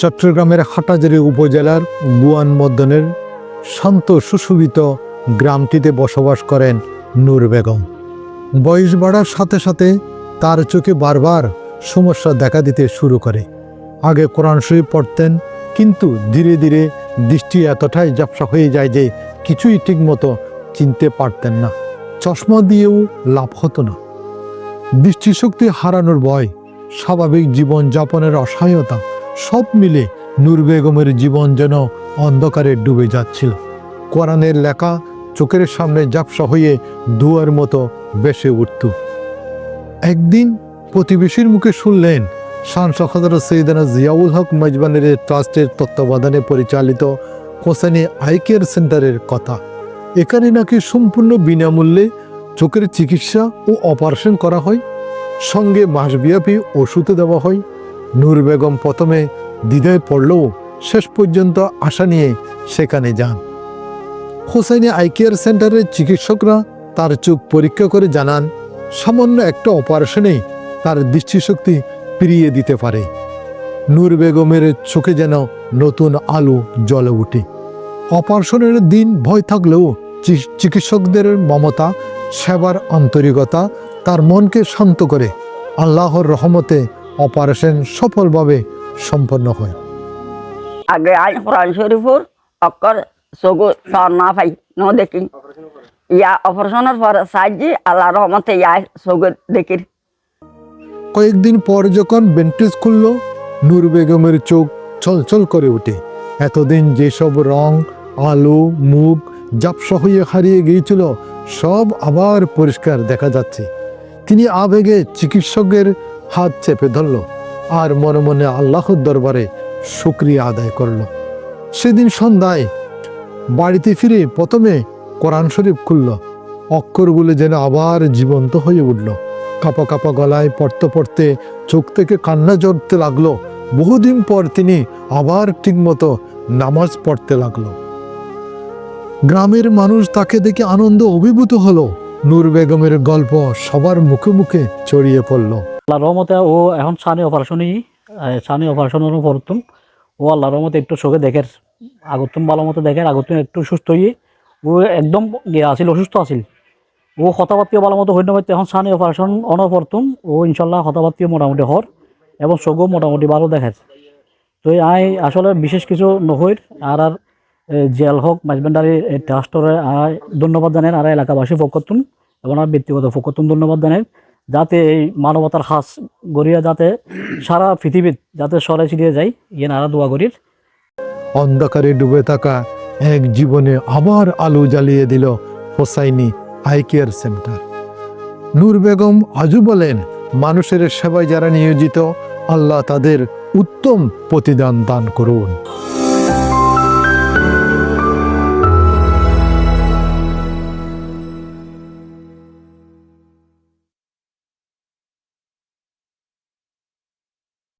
চট্টগ্রামের হাটাজারি উপজেলার গুয়ান মদনের শান্ত সুশোভিত গ্রামটিতে বসবাস করেন নূর বেগম। বয়স বাড়ার সাথে সাথে তার চোখে বারবার সমস্যা দেখা দিতে শুরু করে। আগে কোরআন শরীফ পড়তেন, কিন্তু ধীরে ধীরে দৃষ্টি এতটাই ঝাপসা হয়ে যায় যে কিছুই ঠিকমতো চিনতে পারতেন না। চশমা দিয়েও লাভ হতো না। দৃষ্টিশক্তি হারানোর ভয়, স্বাভাবিক জীবনযাপনের অসহায়তা সব মিলে নূর বেগমের জীবন যেন অন্ধকারে ডুবে যাচ্ছিল। কোরআনের লেখা চোখের সামনে ঝাপসা হয়ে দুয়ার মতো বেসে উঠত। একদিন প্রতিবেশীর মুখে শুনলেন, শান সখদর সৈদানা জিয়াউল হক মজবানের ট্রাস্টের তত্ত্বাবধানে পরিচালিত কোসানি আই কেয়ার সেন্টারের কথা। এখানে নাকি সম্পূর্ণ বিনামূল্যে চোখের চিকিৎসা ও অপারেশন করা হয়, সঙ্গে মাসব্যাপী ওষুধ দেওয়া হয়। নূর বেগম প্রথমে দ্বিধায় পড়লেও শেষ পর্যন্ত আশা নিয়ে সেখানে যান। হোসেনি আই কেয়ার সেন্টারের চিকিৎসকরা তার চোখ পরীক্ষা করে জানান, সামান্য একটা অপারেশনেই তার দৃষ্টিশক্তি ফিরিয়ে দিতে পারে। নূর বেগমের চোখে যেন নতুন আলো জ্বলে উঠে অপারেশনের দিন ভয় থাকলেও চিকিৎসকদের মমতা, সেবার আন্তরিকতা, তার মনকে শান্ত করে আল্লাহর রহমতে অপারেশন সফলভাবে সম্পন্ন হয়। আগে আই কোরআন শরীফর অক্কর চকু চর না পাই ন দেখি। ইয়া অপারেশনের পর সাহায্যে আল্লাহ রহমতে ইয়া চকু দেখি। কয়েকদিন পর যখন বেন্টেজ খুলল নূর বেগমের চোখ ছলছল করে ওঠে। এতদিন যেসব রং আলো মুখ জাপসা হয়ে হারিয়ে গিয়েছিল সব আবার পরিষ্কার দেখা যাচ্ছে। তিনি আবেগে চিকিৎসকের হাত চেপে ধরল আর মনে মনে আল্লাহর দরবারে শুক্রিয়া আদায় করল। সেদিন সন্ধ্যায় বাড়িতে ফিরে প্রথমে কোরআন শরীফ খুলল। অক্ষরগুলো যেন আবার জীবন্ত হয়ে উঠল। কাপা কাপা গলায় পড়তে পড়তে চোখ থেকে কান্না জড়তে লাগল। বহুদিন পর তিনি আবার ঠিকমতো নামাজ পড়তে লাগল। গ্রামের মানুষ তাকে দেখে আনন্দ অভিভূত হলো। নূর বেগমের গল্প সবার মুখে মুখে ছড়িয়ে পড়ল। আল্লাহ রহমতে ও এখন সানি অপারেশনই সানি অপারেশনের পড়তুম ও আল্লাহ রহমতে একটু চোখে দেখের আগতুম ভালো মতো দেখের আগতুম একটু সুস্থ হয়ে ও একদম ইয়ে আছিল, অসুস্থ আছিল। ও কথাবার্তিও ভালো মতো হইতে এখন সানি অপারেশন অন পড়তুম ও ইনশাল্লাহ কথাবার্তিও মোটামুটি হর এবং চোখও মোটামুটি ভালো দেখার তো আই আসলে বিশেষ কিছু নহইর আর আর জেল হোক মাঝবেন্ডারি ট্রাস্টরে আই ধন্যবাদ জানেন আর এলাকাবাসী ফকতুন এবং আর ব্যক্তিগত ফকতুন ধন্যবাদ জানেন যাতে এই মানবতার হাস গড়িয়া যাতে সারা পৃথিবীর যাতে সরাই ছিটিয়ে যায় ইয়ে নারা দোয়া করির। অন্ধকারে ডুবে থাকা এক জীবনে আবার আলো জ্বালিয়ে দিল Hossaini eye care center. Noor Begum Aju বলেন, মানুষের সেবায় যারা নিয়োজিত, আল্লাহ তাদের উত্তম প্রতিদান দান করুন।